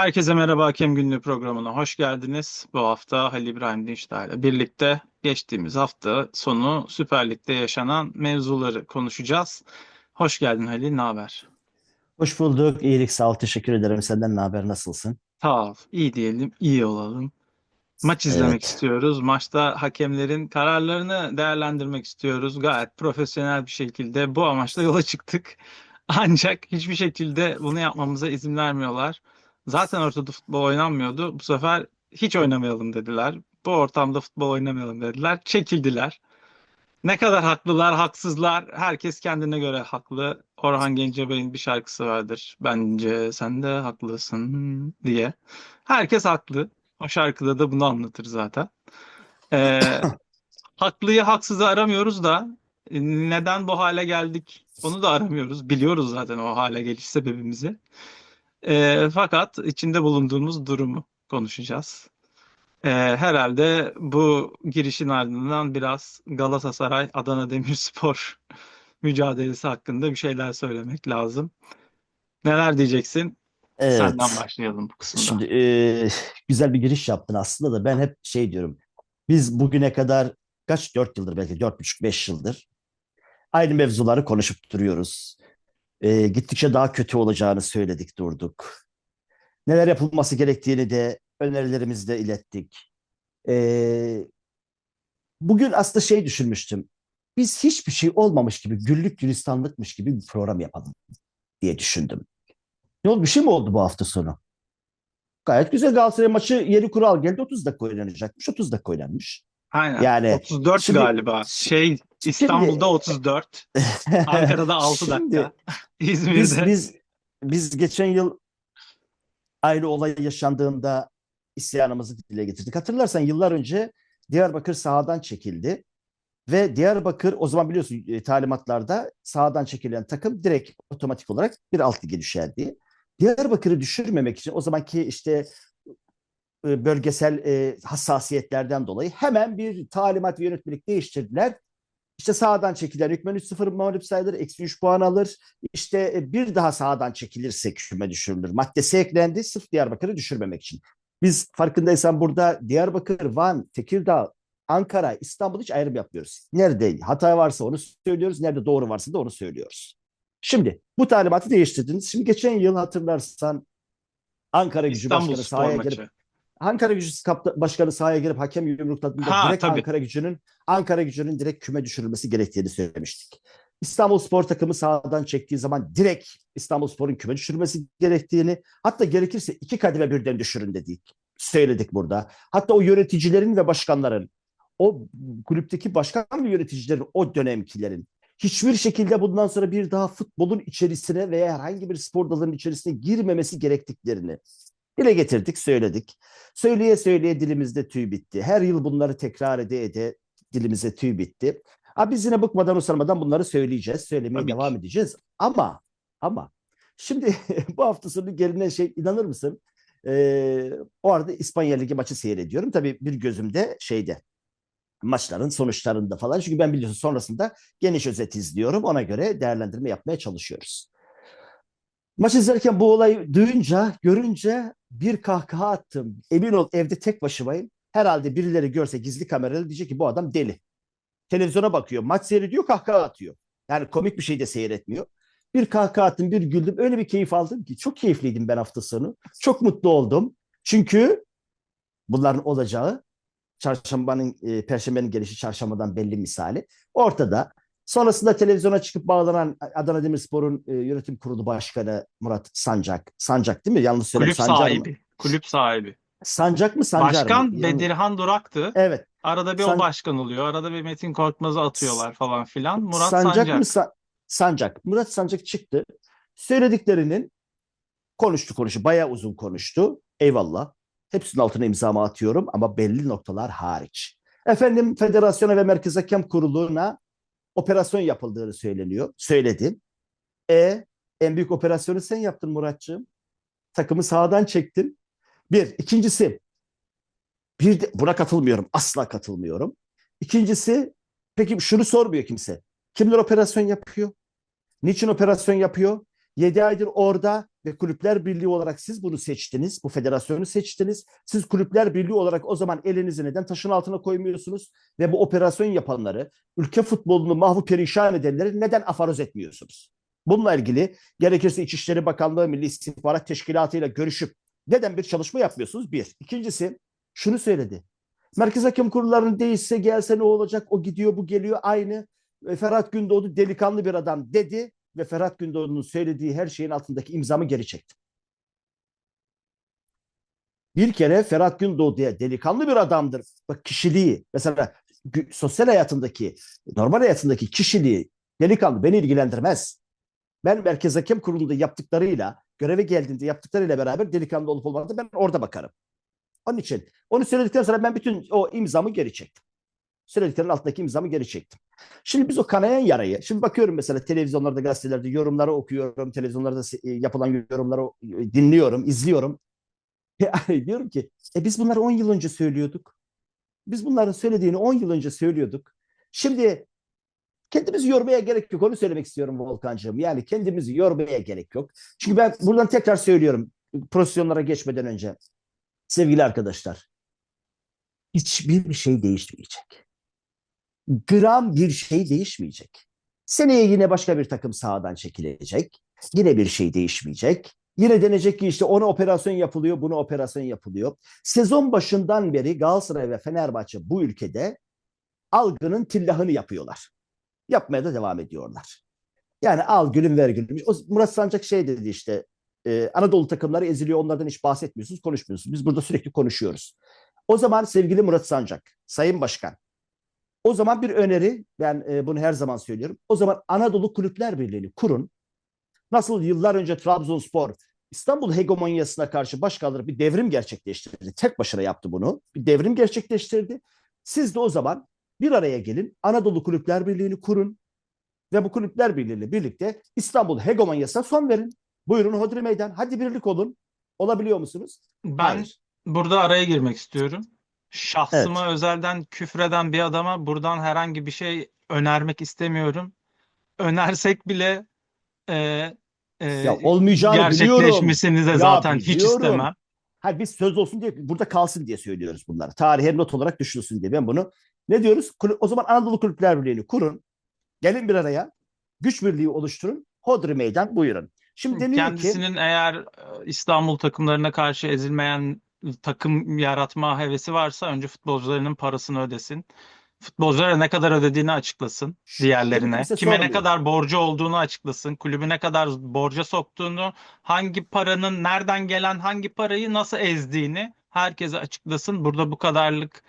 Herkese merhaba Hakem Günlüğü programına hoş geldiniz. Bu hafta Halil İbrahim Dinçtay ile birlikte geçtiğimiz hafta sonu Süper Lig'de yaşanan mevzuları konuşacağız. Hoş geldin Halil, ne haber? Hoş bulduk. İyilik, sağ ol. Teşekkür ederim. Senden ne haber? Nasılsın? Sağ ol, iyi diyelim, iyi olalım. Maç izlemek Evet. istiyoruz. Maçta hakemlerin kararlarını değerlendirmek istiyoruz. Gayet profesyonel bir şekilde bu amaçla yola çıktık. Ancak hiçbir şekilde bunu yapmamıza izin vermiyorlar. Zaten ortada futbol oynanmıyordu. Bu sefer hiç oynamayalım dediler. Bu ortamda futbol oynamayalım dediler. Çekildiler. Ne kadar haklılar, haksızlar. Herkes kendine göre haklı. Orhan Gencebay'ın bir şarkısı vardır. Bence sen de haklısın diye. Herkes haklı. O şarkıda da bunu anlatır zaten. Ee, haklıyı haksızı aramıyoruz da neden bu hale geldik onu da aramıyoruz. Biliyoruz zaten o hale geliş sebebimizi. Ee, fakat içinde bulunduğumuz durumu konuşacağız. Ee, herhalde bu girişin ardından biraz Galatasaray Adana Demirspor mücadelesi hakkında bir şeyler söylemek lazım. Neler diyeceksin? Senden Evet. başlayalım bu kısımda. Şimdi e, güzel bir giriş yaptın aslında da ben hep şey diyorum. Biz bugüne kadar kaç? Dört yıldır belki dört buçuk beş yıldır aynı mevzuları konuşup duruyoruz. E, gittikçe daha kötü olacağını söyledik durduk. Neler yapılması gerektiğini de önerilerimizle ilettik. E, bugün aslında şey düşünmüştüm. Biz hiçbir şey olmamış gibi güllük gülistanlıkmış gibi bir program yapalım diye düşündüm. Ne oldu? Bir şey mi oldu bu hafta sonu? Gayet güzel Galatasaray maçı yeni kural geldi. 30 dakika oynanacakmış. 30 dakika oynanmış. Aynen. Yani 34 şimdi- galiba. Şey İstanbul'da 34, Ankara'da 6 Şimdi dakika, biz İzmir'de biz biz geçen yıl aynı olay yaşandığında isyanımızı dile getirdik. Hatırlarsan yıllar önce Diyarbakır sahadan çekildi ve Diyarbakır o zaman biliyorsun e, talimatlarda sahadan çekilen takım direkt otomatik olarak bir alt lige düşerdi. Diyarbakır'ı düşürmemek için o zamanki işte bölgesel e, hassasiyetlerden dolayı hemen bir talimat ve yönetmelik değiştirdiler. İşte sağdan çekilen hükmen 3-0 mağlup sayılır, eksi 3 puan alır. İşte e, bir daha sağdan çekilirse küme düşürülür. Maddesi eklendi sırf Diyarbakır'ı düşürmemek için. Biz farkındaysan burada Diyarbakır, Van, Tekirdağ, Ankara, İstanbul hiç ayrım yapmıyoruz. Nerede hata varsa onu söylüyoruz, nerede doğru varsa da onu söylüyoruz. Şimdi bu talimatı değiştirdiniz. Şimdi geçen yıl hatırlarsan Ankara Gücü İstanbul Başkanı sahaya maçı. Ankara Gücü başkanı sahaya girip hakem yumrukladığında Ha, direkt tabii. Ankara Gücü'nün Ankara Gücü'nün direkt küme düşürülmesi gerektiğini söylemiştik. İstanbul Spor takımı sahadan çektiği zaman direkt İstanbul Spor'un küme düşürülmesi gerektiğini hatta gerekirse iki kademe birden düşürün dedik. Söyledik burada. Hatta o yöneticilerin ve başkanların o kulüpteki başkan ve yöneticilerin o dönemkilerin hiçbir şekilde bundan sonra bir daha futbolun içerisine veya herhangi bir spor dalının içerisine girmemesi gerektiklerini dile getirdik, söyledik. Söyleye söyleye dilimizde tüy bitti. Her yıl bunları tekrar ede ede dilimize tüy bitti. Ha, biz yine bıkmadan usanmadan bunları söyleyeceğiz, söylemeye Tabii devam ki. edeceğiz. Ama ama şimdi bu hafta sonu gelinen şey inanır mısın? Ee, o arada İspanya Ligi maçı seyrediyorum. Tabii bir gözümde şeyde maçların sonuçlarında falan. Çünkü ben biliyorsun sonrasında geniş özet izliyorum. Ona göre değerlendirme yapmaya çalışıyoruz. Maç izlerken bu olayı duyunca, görünce bir kahkaha attım. Emin ol evde tek başımayım. Herhalde birileri görse gizli kameralı diyecek ki bu adam deli. Televizyona bakıyor, maç seyrediyor, kahkaha atıyor. Yani komik bir şey de seyretmiyor. Bir kahkaha attım, bir güldüm. Öyle bir keyif aldım ki çok keyifliydim ben hafta sonu. Çok mutlu oldum. Çünkü bunların olacağı çarşambanın, e, perşembenin gelişi çarşambadan belli misali. Ortada. Sonrasında televizyona çıkıp bağlanan Adana Demirspor'un e, yönetim kurulu başkanı Murat Sancak. Sancak değil mi? Yanlış söyledim. Kulüp Sancar mı? sahibi. Kulüp sahibi. Sancak mı Sancar Başkan mı? Yanlış- Bedirhan Durak'tı. Evet. Arada bir San- o başkan oluyor. Arada bir Metin Korkmaz'ı atıyorlar falan filan. Murat Sancak, Sancak. mı? Sa- Sancak. Murat Sancak çıktı. Söylediklerinin konuştu konuştu. Bayağı uzun konuştu. Eyvallah. Hepsinin altına imzamı atıyorum ama belli noktalar hariç. Efendim federasyona ve merkez hakem kuruluna operasyon yapıldığını söyleniyor. Söyledi. E en büyük operasyonu sen yaptın Muratçığım. Takımı sağdan çektin. Bir. İkincisi bir de, buna katılmıyorum. Asla katılmıyorum. İkincisi peki şunu sormuyor kimse. Kimler operasyon yapıyor? Niçin operasyon yapıyor? 7 aydır orada ve Kulüpler Birliği olarak siz bunu seçtiniz. Bu federasyonu seçtiniz. Siz Kulüpler Birliği olarak o zaman elinizi neden taşın altına koymuyorsunuz? Ve bu operasyon yapanları, ülke futbolunu mahvu perişan edenleri neden afaroz etmiyorsunuz? Bununla ilgili gerekirse İçişleri Bakanlığı, Milli İstihbarat Teşkilatı ile görüşüp neden bir çalışma yapmıyorsunuz? Bir. İkincisi şunu söyledi. Merkez Hakem Kurulları'nın değişse gelse ne olacak? O gidiyor bu geliyor aynı. E, Ferhat Gündoğdu delikanlı bir adam dedi ve Ferhat Gündoğdu'nun söylediği her şeyin altındaki imzamı geri çekti. Bir kere Ferhat Gündoğdu'ya delikanlı bir adamdır. Bak kişiliği mesela sosyal hayatındaki, normal hayatındaki kişiliği delikanlı beni ilgilendirmez. Ben Merkez Hakem Kurulu'nda yaptıklarıyla, göreve geldiğinde yaptıklarıyla beraber delikanlı olup olmadığını ben orada bakarım. Onun için onu söyledikten sonra ben bütün o imzamı geri çektim. Söylediklerin altındaki imzamı geri çektim. Şimdi biz o kanayan yarayı, şimdi bakıyorum mesela televizyonlarda, gazetelerde yorumları okuyorum, televizyonlarda e, yapılan yorumları e, dinliyorum, izliyorum. Yani diyorum ki, e biz bunları 10 yıl önce söylüyorduk. Biz bunların söylediğini 10 yıl önce söylüyorduk. Şimdi kendimizi yormaya gerek yok. Onu söylemek istiyorum Volkan'cığım. Yani kendimizi yormaya gerek yok. Çünkü ben buradan tekrar söylüyorum pozisyonlara geçmeden önce. Sevgili arkadaşlar, hiçbir şey değişmeyecek. Gram bir şey değişmeyecek. Seneye yine başka bir takım sahadan çekilecek. Yine bir şey değişmeyecek. Yine denecek ki işte ona operasyon yapılıyor, buna operasyon yapılıyor. Sezon başından beri Galatasaray ve Fenerbahçe bu ülkede algının tillahını yapıyorlar. Yapmaya da devam ediyorlar. Yani al gülüm ver gülüm. O Murat Sancak şey dedi işte e, Anadolu takımları eziliyor onlardan hiç bahsetmiyorsunuz, konuşmuyorsunuz. Biz burada sürekli konuşuyoruz. O zaman sevgili Murat Sancak, Sayın Başkan, o zaman bir öneri, ben e, bunu her zaman söylüyorum. O zaman Anadolu Kulüpler Birliği'ni kurun. Nasıl yıllar önce Trabzonspor İstanbul hegemonyasına karşı başkaları bir devrim gerçekleştirdi. Tek başına yaptı bunu. Bir devrim gerçekleştirdi. Siz de o zaman bir araya gelin. Anadolu Kulüpler Birliği'ni kurun. Ve bu Kulüpler Birliği ile birlikte İstanbul hegemonyasına son verin. Buyurun Hodri Meydan. Hadi birlik olun. Olabiliyor musunuz? Ben Hayır. burada araya girmek istiyorum. Şahsıma özelden küfreden bir adama buradan herhangi bir şey önermek istemiyorum. Önersek bile e, e, Ya olmayacağını biliyorum. gerçekleşmesini de Ya zaten hiç biliyorum. istemem. Hayır biz söz olsun diye burada kalsın diye söylüyoruz bunları. Tarihe not olarak düşülsün diye ben bunu ne diyoruz? O zaman Anadolu Kulüpler Birliği'ni kurun. Gelin bir araya. Güç birliği oluşturun. Hodri meydan buyurun. Şimdi deniyor ki Kendisinin eğer e, İstanbul takımlarına karşı ezilmeyen takım yaratma hevesi varsa önce futbolcularının parasını ödesin. Futbolculara ne kadar ödediğini açıklasın diğerlerine. Kime ne sormuyor. kadar borcu olduğunu açıklasın. Kulübü ne kadar borca soktuğunu, hangi paranın nereden gelen hangi parayı nasıl ezdiğini herkese açıklasın. Burada bu kadarlık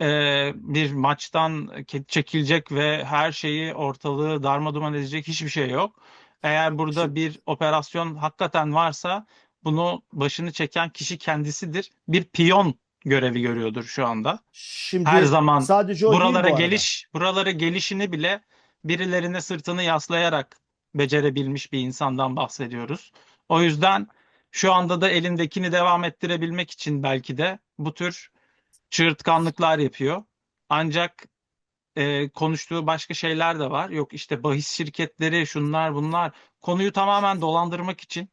e, bir maçtan çekilecek ve her şeyi ortalığı darmaduman edecek hiçbir şey yok. Eğer burada bir operasyon hakikaten varsa bunu başını çeken kişi kendisidir. Bir piyon görevi görüyordur şu anda. şimdi Her zaman sadece Buralara bu geliş, buralara gelişini bile birilerine sırtını yaslayarak becerebilmiş bir insandan bahsediyoruz. O yüzden şu anda da elindekini devam ettirebilmek için belki de bu tür çığırtkanlıklar yapıyor. Ancak e, konuştuğu başka şeyler de var. Yok işte bahis şirketleri, şunlar bunlar. Konuyu tamamen dolandırmak için,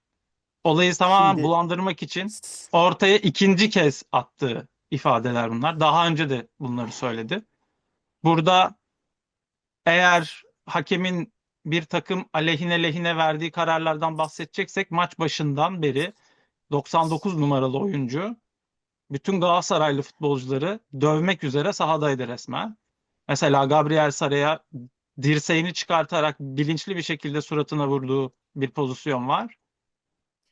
olayı tamamen Şimdi- bulandırmak için ortaya ikinci kez attığı ifadeler bunlar. Daha önce de bunları söyledi. Burada eğer hakemin bir takım aleyhine lehine verdiği kararlardan bahsedeceksek maç başından beri 99 numaralı oyuncu bütün Galatasaraylı futbolcuları dövmek üzere sahadaydı resmen. Mesela Gabriel Saray'a dirseğini çıkartarak bilinçli bir şekilde suratına vurduğu bir pozisyon var.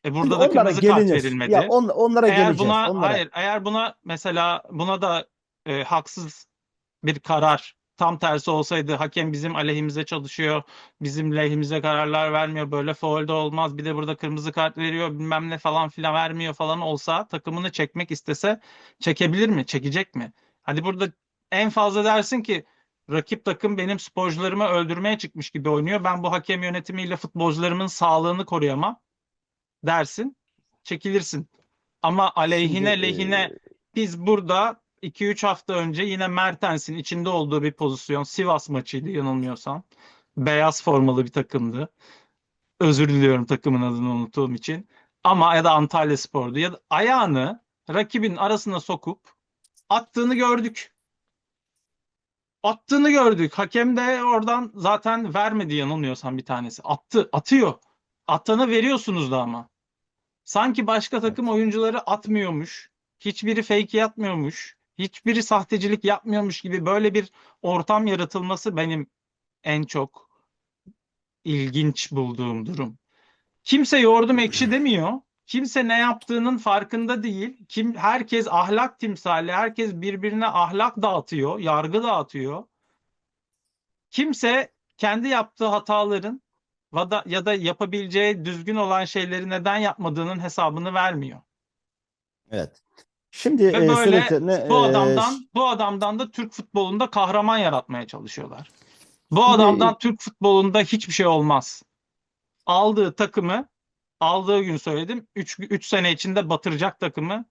E burada Şimdi da kırmızı kart gelinir. verilmedi. Ya on- onlara Eğer geleceğiz. buna onlara. hayır eğer buna mesela buna da e, haksız bir karar tam tersi olsaydı hakem bizim aleyhimize çalışıyor bizim lehimize kararlar vermiyor böyle faul de olmaz bir de burada kırmızı kart veriyor bilmem ne falan filan vermiyor falan olsa takımını çekmek istese çekebilir mi çekecek mi? Hadi burada en fazla dersin ki rakip takım benim sporcularımı öldürmeye çıkmış gibi oynuyor ben bu hakem yönetimiyle futbolcularımın sağlığını koruyamam dersin çekilirsin. Ama aleyhine Şimdi, lehine e, biz burada 2-3 hafta önce yine Mertens'in içinde olduğu bir pozisyon Sivas maçıydı yanılmıyorsam. Beyaz formalı bir takımdı. Özür diliyorum takımın adını unuttuğum için. Ama ya da Antalya Spor'du ya da ayağını rakibin arasına sokup attığını gördük. Attığını gördük. Hakem de oradan zaten vermedi yanılmıyorsam bir tanesi. Attı, atıyor. Atanı veriyorsunuz da ama. Sanki başka takım oyuncuları atmıyormuş. Hiçbiri fake yapmıyormuş. Hiçbiri sahtecilik yapmıyormuş gibi böyle bir ortam yaratılması benim en çok ilginç bulduğum durum. Kimse yoğurdum ekşi demiyor. Kimse ne yaptığının farkında değil. Kim herkes ahlak timsali, herkes birbirine ahlak dağıtıyor, yargı dağıtıyor. Kimse kendi yaptığı hataların da, ya da yapabileceği düzgün olan şeyleri neden yapmadığının hesabını vermiyor. Evet. Şimdi Ve e, böyle sürekli bu e, adamdan bu adamdan da Türk futbolunda kahraman yaratmaya çalışıyorlar. Bu adamdan Türk futbolunda hiçbir şey olmaz. Aldığı takımı aldığı gün söyledim. 3 3 sene içinde batıracak takımı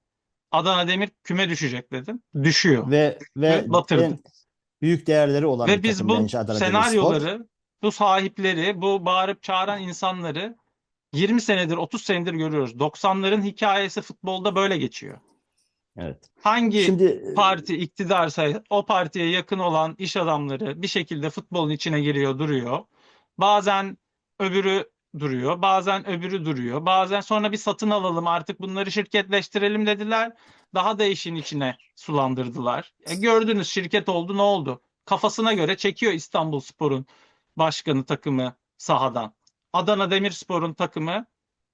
Adana Demir küme düşecek dedim. Düşüyor. ve ve Ve batırdı. büyük değerleri olan Ve bir biz bu bence Adana senaryoları, bu sahipleri, bu bağırıp çağıran insanları 20 senedir, 30 senedir görüyoruz. 90'ların hikayesi futbolda böyle geçiyor. Evet. Hangi Şimdi e, parti iktidarsa o partiye yakın olan iş adamları bir şekilde futbolun içine giriyor, duruyor. Bazen öbürü duruyor, bazen öbürü duruyor. Bazen sonra bir satın alalım artık bunları şirketleştirelim dediler. Daha da işin içine sulandırdılar. E gördünüz şirket oldu ne oldu? Kafasına göre çekiyor İstanbulspor'un başkanı takımı sahadan. Adana Demirspor'un takımı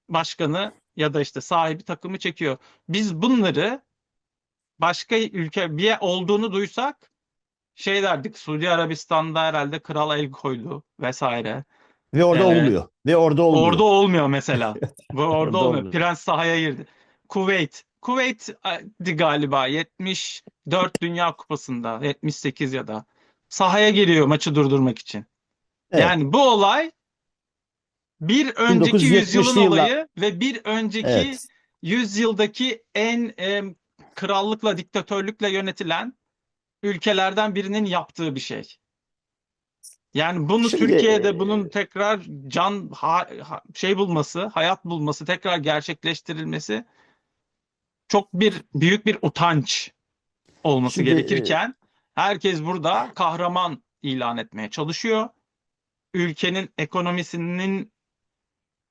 başkanı ya da işte sahibi takımı çekiyor. Biz bunları başka ülke bir olduğunu duysak şey derdik Suudi Arabistan'da herhalde kral el koydu vesaire. ve orada Evet. olmuyor. Ve orada olmuyor. Orada olmuyor mesela. Bu orada, Orada olmuyor. olmuyor. Prens sahaya girdi. Kuveyt. Kuveyt'di galiba 74 Dünya Kupası'nda 78 ya da sahaya giriyor maçı durdurmak için. Evet. Yani bu olay bir önceki 1970'li yüzyılın yıllar- olayı ve bir önceki Evet. yüzyıldaki en em, krallıkla, diktatörlükle yönetilen ülkelerden birinin yaptığı bir şey. Yani bunu Şimdi, Türkiye'de e, bunun tekrar can ha- ha- şey bulması, hayat bulması, tekrar gerçekleştirilmesi çok bir büyük bir utanç olması Şimdi, e, gerekirken herkes burada kahraman ilan etmeye çalışıyor. Ülkenin ekonomisinin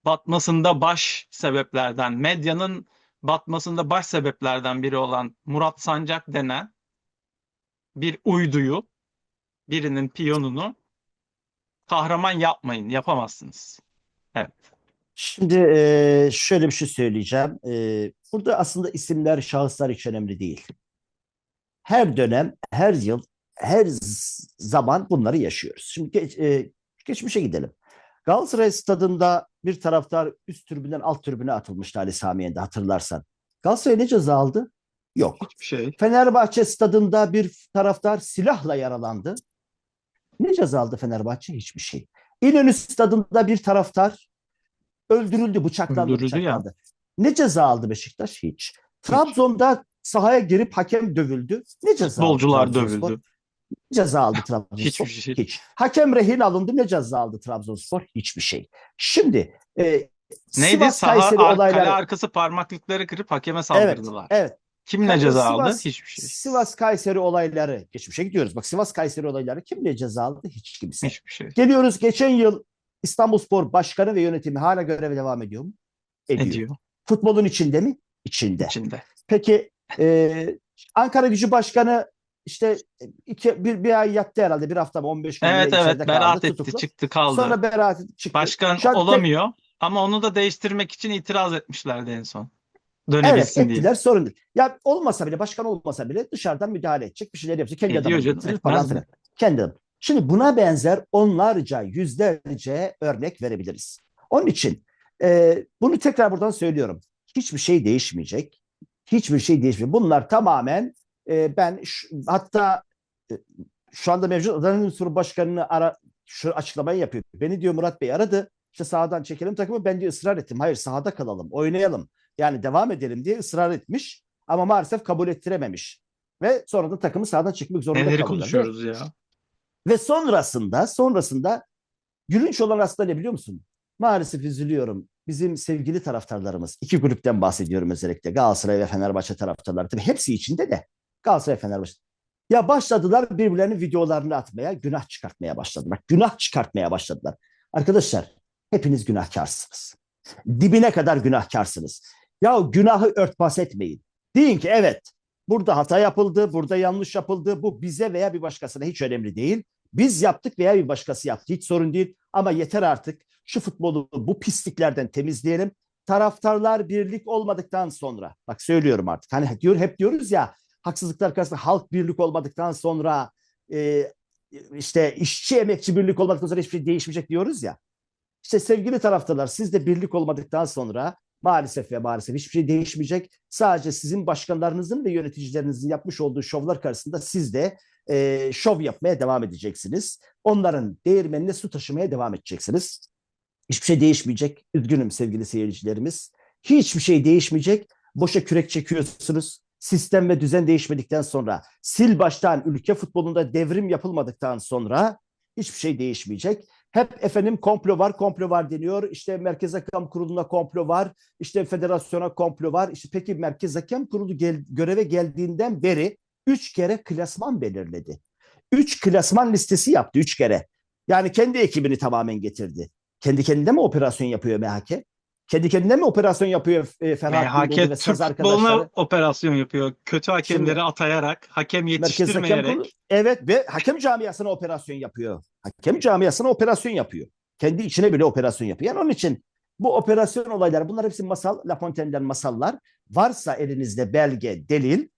batmasında baş sebeplerden, medyanın batmasında baş sebeplerden biri olan Murat Sancak denen bir uyduyu, birinin piyonunu kahraman yapmayın, yapamazsınız. Şimdi e, şöyle bir şey söyleyeceğim. E, burada aslında isimler, şahıslar hiç önemli değil. Her dönem, her yıl, her zaman bunları yaşıyoruz. Şimdi e, geçmişe gidelim. Galatasaray stadında bir taraftar üst tribünden alt tribüne atılmıştı Ali Sami Yen'de hatırlarsan. Galatasaray ne ceza aldı? Yok. Hiçbir şey. Fenerbahçe stadında bir taraftar silahla yaralandı. Ne ceza aldı Fenerbahçe? Hiçbir şey. İnönü stadında bir taraftar öldürüldü, bıçaklandı, Öldürüldü ya. bıçaklandı. Ne ceza aldı Beşiktaş? Hiç. Trabzon'da sahaya girip hakem dövüldü. Ne ceza aldı Futbolcular Trabzonspor? dövüldü. Ceza aldı Trabzonspor? Hiçbir şey. Hiç. Hakem rehin alındı. Ne ceza aldı Trabzonspor? Hiçbir şey. Şimdi e, Neydi? Sivas Saha Kayseri ar- olayları. kale arkası parmaklıkları kırıp hakeme Evet, saldırdılar. evet. Kim ne ceza Sivas- aldı? Hiçbir şey. Sivas Kayseri olayları. Geçmişe gidiyoruz. Bak Sivas Kayseri olayları kim ne ceza aldı? Hiç kimse. Hiçbir şey. Geliyoruz geçen yıl İstanbulspor Başkanı ve yönetimi hala göreve devam ediyor mu? Ediyor. Ediyor Futbolun içinde mi? İçinde. içinde. Peki e, Ankara Gücü Başkanı işte iki, bir, bir ay yattı herhalde. Bir hafta mı 15 gün Evet evet kaldı, beraat etti tutuklu. çıktı kaldı. Sonra beraat çıktı. Başkan Şu an tek- olamıyor ama onu da değiştirmek için itiraz etmişlerdi en son. Evet Dönebilsin diye. ettiler sorun değil. Ya olmasa bile başkan olmasa bile dışarıdan müdahale edecek bir şeyler yapacak. Kendi Ediyor adamını canım, getirir falan filan. Kendi adam. Şimdi buna benzer onlarca yüzlerce örnek verebiliriz. Onun için e, bunu tekrar buradan söylüyorum. Hiçbir şey değişmeyecek. Hiçbir şey değişmeyecek. Bunlar tamamen e, ben şu- hatta e, şu anda mevcut Adana Demirspor Başkanı'nı ara, şu açıklamayı yapıyor. Beni diyor Murat Bey aradı. İşte sahadan çekelim takımı. Ben diyor ısrar ettim. Hayır sahada kalalım, oynayalım. Yani devam edelim diye ısrar etmiş. Ama maalesef kabul ettirememiş. Ve sonra da takımı sahadan çıkmak zorunda Neleri kalıyorlar. konuşuyoruz ya? Ve sonrasında sonrasında gülünç olan aslında ne biliyor musun? maalesef üzülüyorum. Bizim sevgili taraftarlarımız, iki gruptan bahsediyorum özellikle. Galatasaray ve Fenerbahçe taraftarları. Tabii hepsi içinde de Galatasaray, Fenerbahçe. Ya başladılar birbirlerinin videolarını atmaya, günah çıkartmaya başladılar. Günah çıkartmaya başladılar. Arkadaşlar hepiniz günahkarsınız. Dibine kadar günahkarsınız. Ya günahı örtbas etmeyin. Deyin ki evet burada hata yapıldı, burada yanlış yapıldı. Bu bize veya bir başkasına hiç önemli değil. Biz yaptık veya bir başkası yaptı. Hiç sorun değil. Ama yeter artık. Şu futbolu bu pisliklerden temizleyelim. Taraftarlar birlik olmadıktan sonra. Bak söylüyorum artık. Hani diyor hep diyoruz ya haksızlıklar karşısında halk birlik olmadıktan sonra e, işte işçi emekçi birlik olmadıktan sonra hiçbir şey değişmeyecek diyoruz ya. İşte sevgili taraftarlar siz de birlik olmadıktan sonra maalesef ve maalesef hiçbir şey değişmeyecek. Sadece sizin başkanlarınızın ve yöneticilerinizin yapmış olduğu şovlar karşısında siz de e, şov yapmaya devam edeceksiniz. Onların değirmenine su taşımaya devam edeceksiniz. Hiçbir şey değişmeyecek. Üzgünüm sevgili seyircilerimiz. Hiçbir şey değişmeyecek. Boşa kürek çekiyorsunuz. Sistem ve düzen değişmedikten sonra, sil baştan ülke futbolunda devrim yapılmadıktan sonra hiçbir şey değişmeyecek. Hep efendim komplo var, komplo var deniyor. İşte Merkez Hakem Kurulu'na komplo var. İşte federasyona komplo var. İşte peki Merkez Hakem Kurulu gel, göreve geldiğinden beri üç kere klasman belirledi. Üç klasman listesi yaptı üç kere. Yani kendi ekibini tamamen getirdi. Kendi kendine mi operasyon yapıyor MHK? Kendi kendine mi operasyon yapıyor e, Ferhat MHK Gündoğdu ve saz arkadaşları? operasyon yapıyor. Kötü hakemleri Şimdi- atayarak, hakem Merkez Hakem yetiştirmeyerek. Kurulu evet ve hakem camiasına operasyon yapıyor. Hakem camiasına operasyon yapıyor. Kendi içine bile operasyon yapıyor. Yani onun için bu operasyon olayları bunlar hepsi masal, La Fontaine'den masallar. Varsa elinizde belge, delil.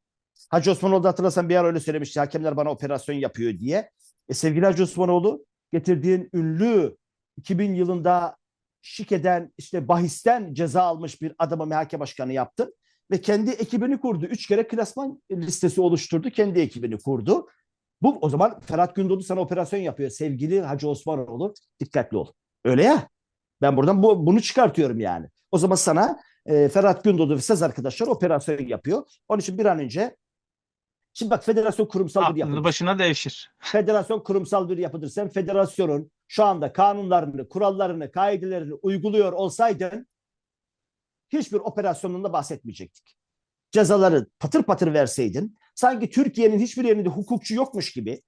Hacı Osmanoğlu da hatırlasan bir ara öyle söylemişti. Hakemler bana operasyon yapıyor diye. E, sevgili Hacı Osmanoğlu getirdiğin ünlü 2000 yılında şikeden işte bahisten ceza almış bir adamı MHK başkanı yaptın ve kendi ekibini kurdu. Üç kere klasman listesi oluşturdu. Kendi ekibini kurdu. Bu o zaman Ferhat Gündoğdu sana operasyon yapıyor. Sevgili Hacı Osmanoğlu dikkatli ol. Öyle ya. Ben buradan bu, bunu çıkartıyorum yani. O zaman sana e, Ferhat Gündoğdu ve Sez arkadaşlar operasyon yapıyor. Onun için bir an önce Şimdi bak federasyon kurumsal bir yapıdır. başına devşir. Federasyon kurumsal bir yapıdır. Sen federasyonun şu anda kanunlarını, kurallarını, kaidelerini uyguluyor olsaydın hiçbir operasyonunda bahsetmeyecektik. Cezaları patır patır verseydin, sanki Türkiye'nin hiçbir yerinde hukukçu yokmuş gibi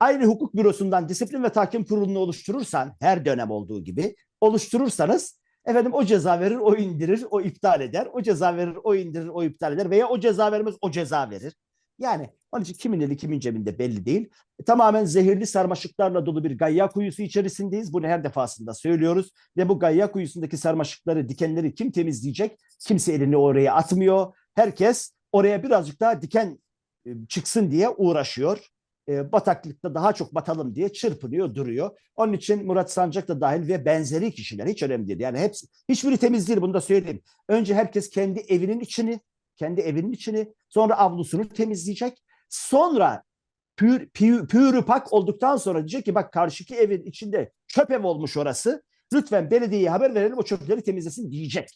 aynı hukuk bürosundan disiplin ve tahkim kurulunu oluşturursan, her dönem olduğu gibi oluşturursanız efendim o ceza verir, o indirir, o iptal eder. O ceza verir, o indirir, o iptal eder veya o ceza vermez, o ceza verir. Yani onun için kimin eli kimin cebinde belli değil. E, tamamen zehirli sarmaşıklarla dolu bir gayya kuyusu içerisindeyiz. Bunu her defasında söylüyoruz. Ve bu gayya kuyusundaki sarmaşıkları, dikenleri kim temizleyecek? Kimse elini oraya atmıyor. Herkes oraya birazcık daha diken e, çıksın diye uğraşıyor. E, bataklıkta daha çok batalım diye çırpınıyor, duruyor. Onun için Murat Sancak da dahil ve benzeri kişiler hiç önemli değil. Yani hepsi, hiçbiri temiz değil bunu da söyleyeyim. Önce herkes kendi evinin içini, kendi evinin içini, sonra avlusunu temizleyecek. Sonra pür, pak olduktan sonra diyecek ki bak karşıki evin içinde çöp ev olmuş orası. Lütfen belediyeye haber verelim o çöpleri temizlesin diyecek.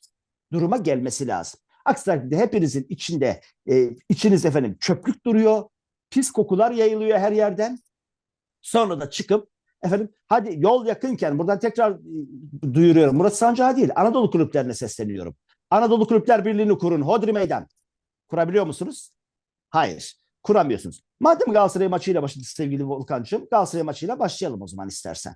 Duruma gelmesi lazım. Aksi takdirde hepinizin içinde e, içiniz efendim çöplük duruyor. Pis kokular yayılıyor her yerden. Sonra da çıkıp efendim hadi yol yakınken buradan tekrar e, duyuruyorum. Murat Sancağı değil Anadolu kulüplerine sesleniyorum. Anadolu Kulüpler Birliği'ni kurun. Hodri Meydan. Kurabiliyor musunuz? Hayır. Kuramıyorsunuz. Madem Galatasaray maçıyla başladık sevgili Volkan'cığım Galatasaray maçıyla başlayalım o zaman istersen.